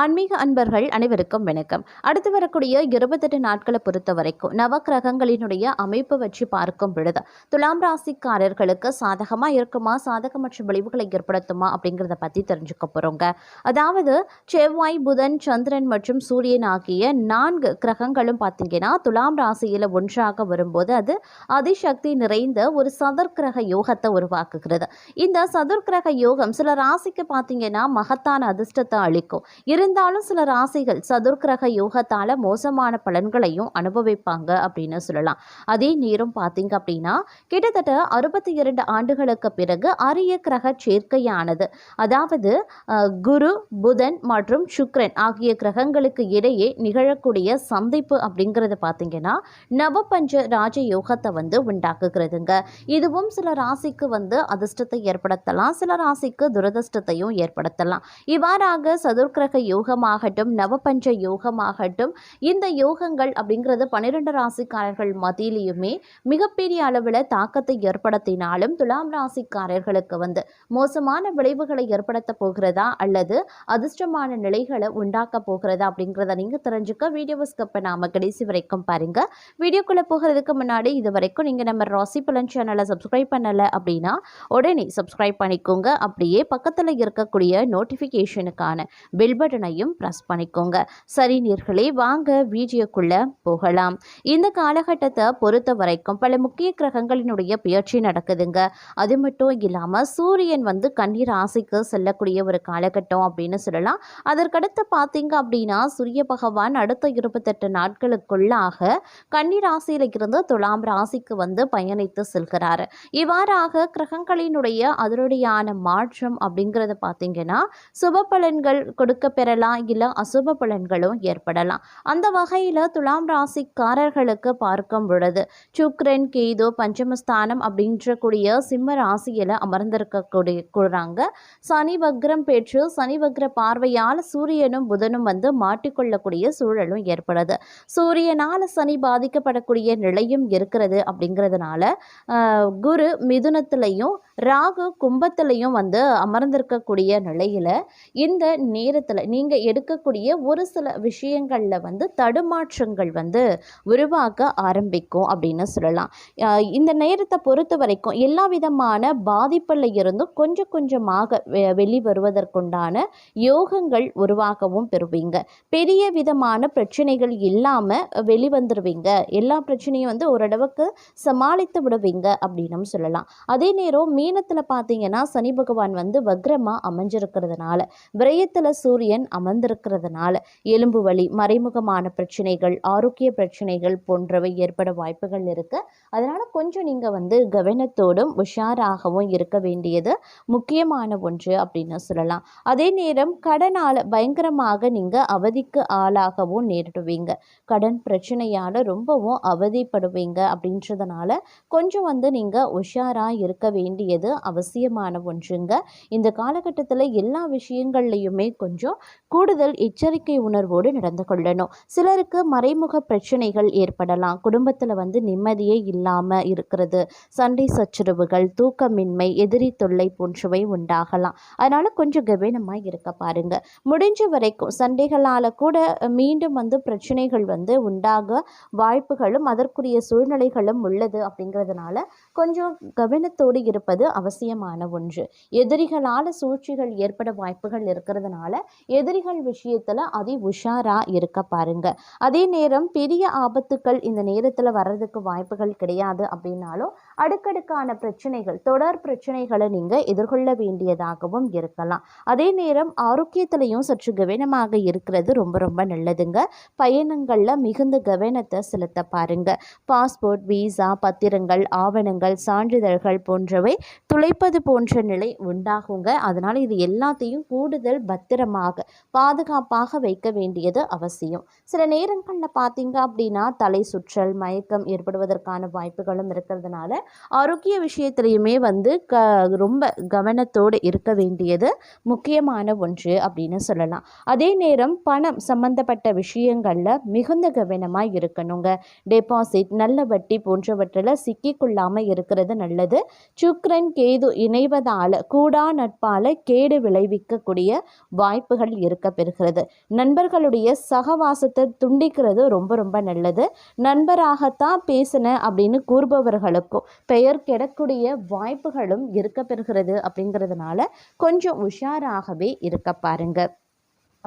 ஆன்மீக அன்பர்கள் அனைவருக்கும் வணக்கம். அடுத்து வரக்கூடிய இருபத்தெட்டு நாட்களை பொறுத்த வரைக்கும் நவக்கிரகங்களினுடைய அமைப்பு வச்சு பார்க்கும் பொழுது துலாம் ராசிக்காரர்களுக்கு சாதகமாக இருக்குமா சாதகமற்ற விளைவுகளை ஏற்படுத்துமா அப்படிங்கிறத பற்றி தெரிஞ்சுக்க போகிறோங்க அதாவது செவ்வாய் புதன் சந்திரன் மற்றும் சூரியன் ஆகிய நான்கு கிரகங்களும் பார்த்தீங்கன்னா துலாம் ராசியில் ஒன்றாக வரும்போது அது அதிசக்தி நிறைந்த ஒரு சதுர்கிரக யோகத்தை உருவாக்குகிறது. இந்த சதுர்கிரக யோகம் சில ராசிக்கு பார்த்தீங்கன்னா மகத்தான அதிர்ஷ்டத்தை அளிக்கும். இருந்தாலும் சில ராசிகள் சதுர்கிரக யோகத்தால் மோசமான பலன்களையும் அனுபவிப்பாங்க அப்படின்னு சொல்லலாம். அதே நேரம் பார்த்தீங்க அப்படின்னா கிட்டத்தட்ட அறுபத்தி இரண்டு ஆண்டுகளுக்கு பிறகு அரிய கிரக சேர்க்கையானது. அதாவது குரு புதன் மற்றும் சுக்ரன் ஆகிய கிரகங்களுக்கு இடையே நிகழக்கூடிய சந்திப்பு அப்படிங்கிறது பார்த்தீங்கன்னா நவபஞ்ச ராஜ யோகத்தை வந்து உண்டாக்குகிறதுங்க. இதுவும் சில ராசிக்கு வந்து அதிர்ஷ்டத்தை ஏற்படுத்தலாம் சில ராசிக்கு துரதிர்ஷ்டத்தையும் ஏற்படுத்தலாம். இவ்வாறாக சதுர்கிரக யோக யோகமாகட்டும் நவபஞ்ச யோகமாகட்டும் இந்த யோகங்கள் அப்படிங்கிறது பன்னிரெண்டு ராசிக்காரர்கள் மத்தியிலையுமே மிகப்பெரிய அளவில் தாக்கத்தை ஏற்படுத்தினாலும் துலாம் ராசிக்காரர்களுக்கு வந்து மோசமான விளைவுகளை ஏற்படுத்த போகிறதா அல்லது அதிர்ஷ்டமான நிலைகளை உண்டாக்க போகிறதா அப்படிங்கிறத நீங்கள் தெரிஞ்சுக்க வீடியோவை ஸ்கிப் பண்ணாமல் கடைசி வரைக்கும் பாருங்க. வீடியோக்குள்ளே போகிறதுக்கு முன்னாடி இது வரைக்கும் நீங்கள் நம்ம ராசி பலன் சேனலை சப்ஸ்கிரைப் பண்ணலை அப்படின்னா உடனே சப்ஸ்கிரைப் பண்ணிக்கோங்க. அப்படியே பக்கத்தில் இருக்கக்கூடிய நோட்டிஃபிகேஷனுக்கான பெல் பட்டனையும் ப்ரெஸ் பண்ணிக்கோங்க. சரி நீர்களே வாங்க வீடியோக்குள்ளே போகலாம். இந்த காலகட்டத்தை பொறுத்த வரைக்கும் பல முக்கிய கிரகங்களினுடைய பயிற்சி நடக்குதுங்க. அது மட்டும் இல்லாமல் சூரியன் வந்து கண்ணீர் ராசிக்கு செல்லக்கூடிய ஒரு காலகட்டம் அப்படின்னு சொல்லலாம். அதற்கடுத்து பார்த்தீங்க அப்படின்னா சூரிய பகவான் அடுத்த இருபத்தெட்டு நாட்களுக்குள்ளாக கன்னி ராசியில இருந்து துலாம் ராசிக்கு வந்து பயணித்து செல்கிறார். இவ்வாறாக கிரகங்களினுடைய அதனுடையான மாற்றம் அப்படிங்கிறத பார்த்தீங்கன்னா சுப பலன்கள் கொடுக்க பெற பெறலாம் இல்லை அசுப பலன்களும் ஏற்படலாம். அந்த வகையில் துலாம் ராசிக்காரர்களுக்கு பார்க்கும் பொழுது சுக்ரன் கேது பஞ்சமஸ்தானம் அப்படின்ற கூடிய சிம்ம ராசியில் அமர்ந்திருக்கக்கூடிய கூறாங்க சனி வக்ரம் பெற்று சனி வக்ர பார்வையால் சூரியனும் புதனும் வந்து மாட்டிக்கொள்ளக்கூடிய சூழலும் ஏற்படுது. சூரியனால் சனி பாதிக்கப்படக்கூடிய நிலையும் இருக்கிறது அப்படிங்கிறதுனால குரு மிதுனத்திலையும் ராகு கும்பத்திலையும் வந்து அமர்ந்திருக்கக்கூடிய நிலையில் இந்த நேரத்தில் நீங்கள் எடுக்கக்கூடிய ஒரு சில விஷயங்களில் வந்து தடுமாற்றங்கள் வந்து உருவாக்க ஆரம்பிக்கும் அப்படின்னு சொல்லலாம். இந்த நேரத்தை பொறுத்த வரைக்கும் எல்லா விதமான பாதிப்பில் இருந்தும் கொஞ்சம் கொஞ்சமாக வெ- வெளிவருவதற்குண்டான யோகங்கள் உருவாகவும் பெறுவீங்க. பெரிய விதமான பிரச்சனைகள் இல்லாமல் வெளிவந்துருவீங்க. எல்லா பிரச்சனையும் வந்து ஓரளவுக்கு சமாளித்து விடுவீங்க அப்படின்னும் சொல்லலாம். அதே நேரம் மீ மீனத்தில் பார்த்தீங்கன்னா சனி பகவான் வந்து வக்ரமாக அமைஞ்சிருக்கிறதுனால விரயத்தில் சூரியன் அமர்ந்திருக்கிறதுனால எலும்பு வலி மறைமுகமான பிரச்சனைகள் ஆரோக்கிய பிரச்சனைகள் போன்றவை ஏற்பட வாய்ப்புகள் இருக்கு. அதனால கொஞ்சம் நீங்கள் வந்து கவனத்தோடும் உஷாராகவும் இருக்க வேண்டியது முக்கியமான ஒன்று அப்படின்னு சொல்லலாம். அதே நேரம் கடனால் பயங்கரமாக நீங்கள் அவதிக்கு ஆளாகவும் நேரிடுவீங்க. கடன் பிரச்சனையால் ரொம்பவும் அவதிப்படுவீங்க அப்படின்றதுனால கொஞ்சம் வந்து நீங்கள் உஷாராக இருக்க வேண்டியது அவசியமான ஒன்றுங்க. இந்த காலகட்டத்தில் எல்லா விஷயங்கள்லையுமே கொஞ்சம் கூடுதல் எச்சரிக்கை உணர்வோடு நடந்து கொள்ளணும். சிலருக்கு மறைமுக பிரச்சனைகள் ஏற்படலாம். குடும்பத்தில் வந்து நிம்மதியே இல்லாமல் இருக்கிறது. சண்டை சச்சரவுகள் தூக்கமின்மை எதிரி தொல்லை போன்றவை உண்டாகலாம். அதனால் கொஞ்சம் கவனமாக இருக்க பாருங்க. முடிஞ்ச வரைக்கும் சண்டைகளால் கூட மீண்டும் வந்து பிரச்சனைகள் வந்து உண்டாக வாய்ப்புகளும் அதற்குரிய சூழ்நிலைகளும் உள்ளது அப்படிங்கிறதுனால கொஞ்சம் கவனத்தோடு இருப்பது அவசியமான ஒன்று. எதிரிகளால் சூழ்ச்சிகள் ஏற்பட வாய்ப்புகள் இருக்கிறதுனால எதிரிகள் விஷயத்தில் அதி உஷாரா இருக்க பாருங்க. அதே நேரம் பெரிய ஆபத்துக்கள் இந்த நேரத்தில் வர்றதுக்கு வாய்ப்புகள் கிடையாது அப்படின்னாலும் அடுக்கடுக்கான பிரச்சனைகள் தொடர் பிரச்சனைகளை நீங்கள் எதிர்கொள்ள வேண்டியதாகவும் இருக்கலாம். அதே நேரம் ஆரோக்கியத்திலையும் சற்று கவனமாக இருக்கிறது ரொம்ப ரொம்ப நல்லதுங்க. பயணங்களில் மிகுந்த கவனத்தை செலுத்த பாருங்க. பாஸ்போர்ட் விசா பத்திரங்கள் ஆவணங்கள் சான்றிதழ்கள் போன்றவை துளைப்பது போன்ற நிலை உண்டாகுங்க. அதனால் இது எல்லாத்தையும் கூடுதல் பத்திரமாக பாதுகாப்பாக வைக்க வேண்டியது அவசியம். சில நேரங்களில் பார்த்தீங்க அப்படின்னா தலை சுற்றல் மயக்கம் ஏற்படுவதற்கான வாய்ப்புகளும் இருக்கிறதுனால ஆரோக்கிய விஷயத்திலையுமே வந்து க ரொம்ப கவனத்தோடு இருக்க வேண்டியது முக்கியமான ஒன்று அப்படின்னு சொல்லலாம். அதே நேரம் பணம் சம்பந்தப்பட்ட விஷயங்களில் மிகுந்த கவனமாக இருக்கணுங்க. டெபாசிட் நல்ல வட்டி போன்றவற்றில் சிக்கிக்கொள்ளாமல் இருக்கிறது நல்லது. சுக்ரன் கேது இணைவதால் கூடா நட்பால் கேடு விளைவிக்கக்கூடிய வாய்ப்புகள் இருக்க பெறுகிறது. நண்பர்களுடைய சகவாசத்தை துண்டிக்கிறது ரொம்ப ரொம்ப நல்லது. நண்பராகத்தான் பேசினேன் அப்படின்னு கூறுபவர்களுக்கும் பெயர் கெடக்கூடிய வாய்ப்புகளும் இருக்க பெறுகிறது அப்படிங்கிறதுனால கொஞ்சம் உஷாராகவே இருக்க பாருங்க.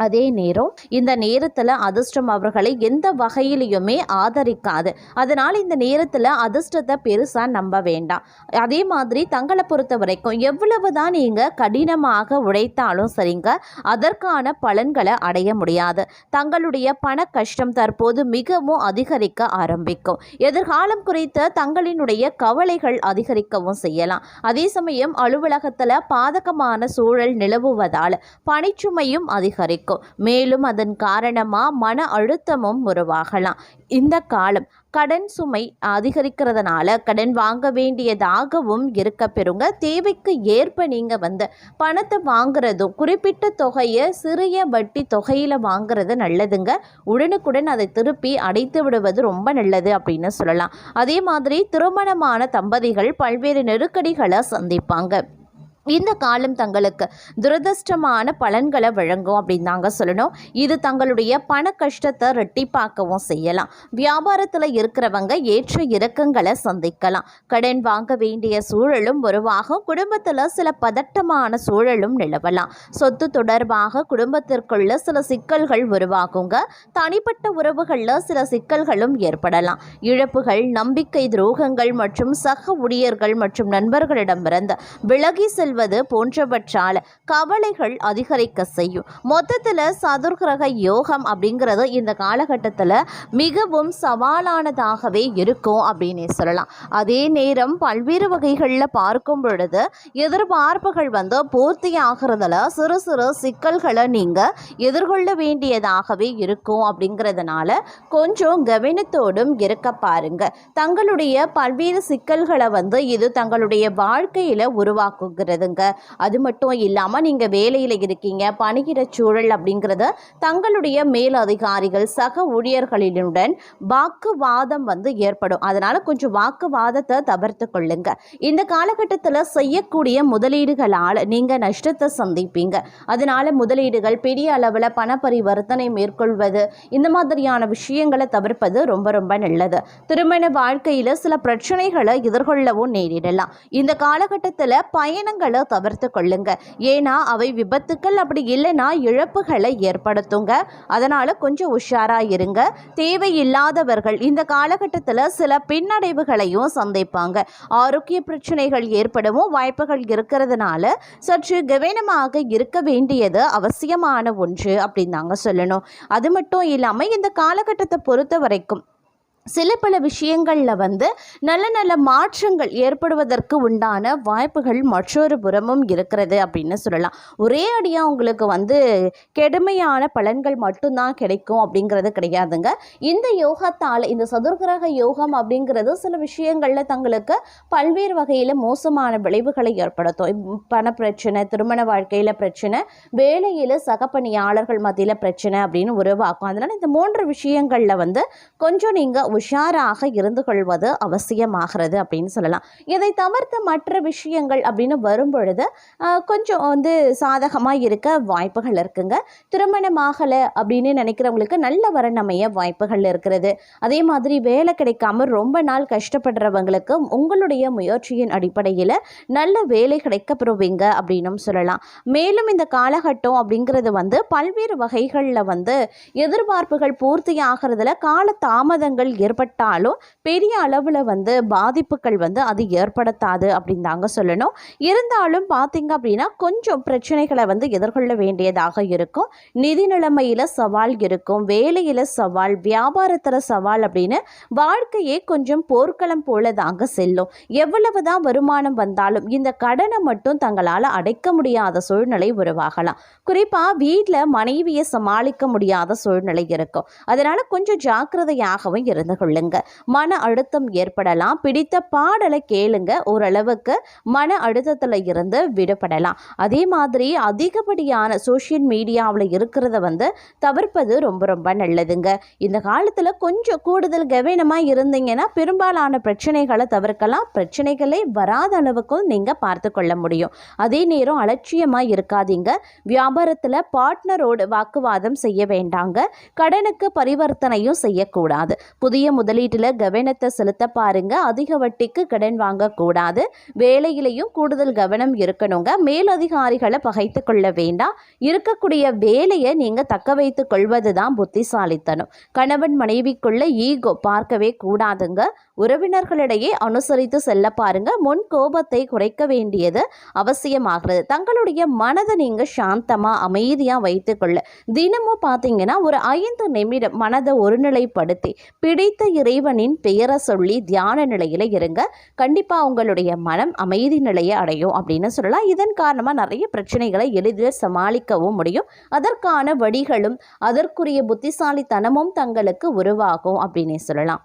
அதே நேரம் இந்த நேரத்தில் அதிர்ஷ்டம் அவர்களை எந்த வகையிலையுமே ஆதரிக்காது. அதனால் இந்த நேரத்தில் அதிர்ஷ்டத்தை பெருசாக நம்ப வேண்டாம். அதே மாதிரி தங்களை பொறுத்த வரைக்கும் எவ்வளவு தான் நீங்கள் கடினமாக உழைத்தாலும் சரிங்க அதற்கான பலன்களை அடைய முடியாது. தங்களுடைய பண கஷ்டம் தற்போது மிகவும் அதிகரிக்க ஆரம்பிக்கும். எதிர்காலம் குறித்த தங்களினுடைய கவலைகள் அதிகரிக்கவும் செய்யலாம். அதே சமயம் அலுவலகத்தில் பாதகமான சூழல் நிலவுவதால் பணிச்சுமையும் அதிகரிக்கும். மேலும் அதன் காரணமாக மன அழுத்தமும் உருவாகலாம். இந்த காலம் கடன் சுமை அதிகரிக்கிறதுனால கடன் வாங்க வேண்டியதாகவும் இருக்க பெறுங்க. தேவைக்கு ஏற்ப நீங்கள் வந்து பணத்தை வாங்குறதும் குறிப்பிட்ட தொகையை சிறிய வட்டி தொகையில் வாங்குறது நல்லதுங்க. உடனுக்குடன் அதை திருப்பி அடைத்து விடுவது ரொம்ப நல்லது அப்படின்னு சொல்லலாம். அதே மாதிரி திருமணமான தம்பதிகள் பல்வேறு நெருக்கடிகளை சந்திப்பாங்க. இந்த காலம் தங்களுக்கு துரதிருஷ்டமான பலன்களை வழங்கும் அப்படின்னு தாங்க சொல்லணும். இது தங்களுடைய பண கஷ்டத்தை ரெட்டிப்பாக்கவும் செய்யலாம். வியாபாரத்தில் இருக்கிறவங்க ஏற்ற இறக்கங்களை சந்திக்கலாம். கடன் வாங்க வேண்டிய சூழலும் உருவாகும். குடும்பத்தில் சில பதட்டமான சூழலும் நிலவலாம். சொத்து தொடர்பாக குடும்பத்திற்குள்ள சில சிக்கல்கள் உருவாகுங்க. தனிப்பட்ட உறவுகளில் சில சிக்கல்களும் ஏற்படலாம். இழப்புகள் நம்பிக்கை துரோகங்கள் மற்றும் சக ஊழியர்கள் மற்றும் நண்பர்களிடமிருந்து விலகி செல்வது போன்றவற்றால் கவலைகள் அதிகரிக்க செய்யும். மொத்தத்தில் சதுர்கிரக யோகம் அப்படிங்கிறது இந்த காலகட்டத்தில் மிகவும் சவாலானதாகவே இருக்கும் அப்படின்னே சொல்லலாம். அதே நேரம் பல்வேறு வகைகளில் பார்க்கும் பொழுது எதிர்பார்ப்புகள் வந்து பூர்த்தி ஆகிறதுல சிறு சிறு சிக்கல்களை நீங்கள் எதிர்கொள்ள வேண்டியதாகவே இருக்கும் அப்படிங்கிறதுனால கொஞ்சம் கவனத்தோடும் இருக்க பாருங்க. தங்களுடைய பல்வேறு சிக்கல்களை வந்து இது தங்களுடைய வாழ்க்கையில் உருவாக்குகிறது. உருவாக்குகிறதுங்க அது மட்டும் இல்லாமல் நீங்கள் வேலையில் இருக்கீங்க பணியிட சூழல் அப்படிங்கிறது தங்களுடைய மேலதிகாரிகள் சக ஊழியர்களுடன் வாக்குவாதம் வந்து ஏற்படும். அதனால் கொஞ்சம் வாக்குவாதத்தை தவிர்த்து கொள்ளுங்க. இந்த காலகட்டத்தில் செய்யக்கூடிய முதலீடுகளால் நீங்கள் நஷ்டத்தை சந்திப்பீங்க. அதனால் முதலீடுகள் பெரிய அளவில் பண பரிவர்த்தனை மேற்கொள்வது இந்த மாதிரியான விஷயங்களை தவிர்ப்பது ரொம்ப ரொம்ப நல்லது. திருமண வாழ்க்கையில் சில பிரச்சனைகளை எதிர்கொள்ளவும் நேரிடலாம். இந்த காலகட்டத்தில் பயணங்கள் தவிர்த்து கொள்ளுங்க. ஏன்னா அவை விபத்துக்கள் அப்படி இல்லைன்னா இழப்புகளை ஏற்படுத்துங்க. அதனால் கொஞ்சம் உஷாராக இருங்க. தேவையில்லாதவர்கள் இந்த காலகட்டத்தில் சில பின்னடைவுகளையும் சந்திப்பாங்க. ஆரோக்கிய பிரச்சனைகள் ஏற்படவும் வாய்ப்புகள் இருக்கிறதுனால சற்று கவனமாக இருக்க வேண்டியது அவசியமான ஒன்று அப்படின்னு தாங்க சொல்லணும். அது மட்டும் இல்லாமல் இந்த காலகட்டத்தை பொறுத்த வரைக்கும் சில பல விஷயங்களில் வந்து நல்ல நல்ல மாற்றங்கள் ஏற்படுவதற்கு உண்டான வாய்ப்புகள் மற்றொரு புறமும் இருக்கிறது அப்படின்னு சொல்லலாம். ஒரே அடியாக உங்களுக்கு வந்து கெடுமையான பலன்கள் மட்டும்தான் கிடைக்கும் அப்படிங்கிறது கிடையாதுங்க. இந்த யோகத்தால் இந்த சதுர்கிரக யோகம் அப்படிங்கிறது சில விஷயங்களில் தங்களுக்கு பல்வேறு வகையில் மோசமான விளைவுகளை ஏற்படுத்தும். பண பிரச்சனை திருமண வாழ்க்கையில் பிரச்சனை வேலையில் சகப்பணியாளர்கள் மத்தியில் பிரச்சனை அப்படின்னு உருவாக்கும். அதனால் இந்த மூன்று விஷயங்களில் வந்து கொஞ்சம் நீங்கள் உஷாராக இருந்து கொள்வது அவசியமாகிறது அப்படின்னு சொல்லலாம். இதை தவிர்த்த மற்ற விஷயங்கள் அப்படின்னு வரும்பொழுது கொஞ்சம் வந்து சாதகமாக இருக்க வாய்ப்புகள் இருக்குங்க. திருமணமாகலை அப்படின்னு நினைக்கிறவங்களுக்கு நல்ல வரணமைய வாய்ப்புகள் இருக்கிறது. அதே மாதிரி வேலை கிடைக்காம ரொம்ப நாள் கஷ்டப்படுறவங்களுக்கு உங்களுடைய முயற்சியின் அடிப்படையில் நல்ல வேலை கிடைக்கப்பெறுவீங்க அப்படின்னும் சொல்லலாம். மேலும் இந்த காலகட்டம் அப்படிங்கிறது வந்து பல்வேறு வகைகளில் வந்து எதிர்பார்ப்புகள் பூர்த்தி ஆகிறதுல கால தாமதங்கள் ஏற்பட்டாலும் பெரிய அளவில் வந்து பாதிப்புகள் வந்து அது ஏற்படுத்தாது அப்படின்னு தாங்க சொல்லணும். இருந்தாலும் பார்த்தீங்க அப்படின்னா கொஞ்சம் பிரச்சனைகளை வந்து எதிர்கொள்ள வேண்டியதாக இருக்கும். நிதி நிலைமையில் சவால் இருக்கும். வேலையில் சவால் வியாபாரத்தில் சவால் அப்படின்னு வாழ்க்கையே கொஞ்சம் போர்க்களம் போல தாங்க செல்லும். எவ்வளவு தான் வருமானம் வந்தாலும் இந்த கடனை மட்டும் தங்களால் அடைக்க முடியாத சூழ்நிலை உருவாகலாம். குறிப்பாக வீட்டில் மனைவியை சமாளிக்க முடியாத சூழ்நிலை இருக்கும். அதனால் கொஞ்சம் ஜாக்கிரதையாகவும் இருந்து நடந்து கொள்ளுங்க. மன அழுத்தம் ஏற்படலாம். பிடித்த பாடலை கேளுங்க. ஓரளவுக்கு மன அழுத்தத்தில் இருந்து விடுபடலாம். அதே மாதிரி அதிகப்படியான சோஷியல் மீடியாவில் இருக்கிறத வந்து தவிர்ப்பது ரொம்ப ரொம்ப நல்லதுங்க. இந்த காலத்தில் கொஞ்சம் கூடுதல் கவனமாக இருந்தீங்கன்னா பெரும்பாலான பிரச்சனைகளை தவிர்க்கலாம். பிரச்சனைகளே வராத அளவுக்கும் நீங்கள் பார்த்து கொள்ள முடியும். அதே நேரம் அலட்சியமாக இருக்காதீங்க. வியாபாரத்தில் பார்ட்னரோடு வாக்குவாதம் செய்ய வேண்டாங்க. கடனுக்கு பரிவர்த்தனையும் செய்யக்கூடாது. புதிய முதலீட்டில் கவனத்தை செலுத்த பாருங்க. அதிக வட்டிக்கு கடன் வாங்கக்கூடாது. வேலையிலையும் கூடுதல் கவனம் இருக்கணுங்க. மேலதிகாரிகளை பகைத்து கொள்ள வேண்டாம். இருக்கக்கூடிய வேலையை நீங்கள் தக்க வைத்து கொள்வது தான் புத்திசாலித்தனம். கணவன் மனைவிக்குள்ள ஈகோ பார்க்கவே கூடாதுங்க. உறவினர்களிடையே அனுசரித்து செல்ல பாருங்க. முன் கோபத்தை குறைக்க வேண்டியது அவசியமாகிறது. தங்களுடைய மனதை நீங்கள் சாந்தமாக அமைதியாக வைத்துக்கொள்ள தினமும் பார்த்தீங்கன்னா ஒரு ஐந்து நிமிடம் மனதை ஒருநிலைப்படுத்தி பிடி பிடித்த இறைவனின் பெயரை சொல்லி தியான நிலையில் இருங்க. கண்டிப்பாக உங்களுடைய மனம் அமைதி நிலையை அடையும் அப்படின்னு சொல்லலாம். இதன் காரணமாக நிறைய பிரச்சனைகளை எளிதில் சமாளிக்கவும் முடியும். அதற்கான வழிகளும் அதற்குரிய புத்திசாலித்தனமும் தங்களுக்கு உருவாகும் அப்படின்னே சொல்லலாம்.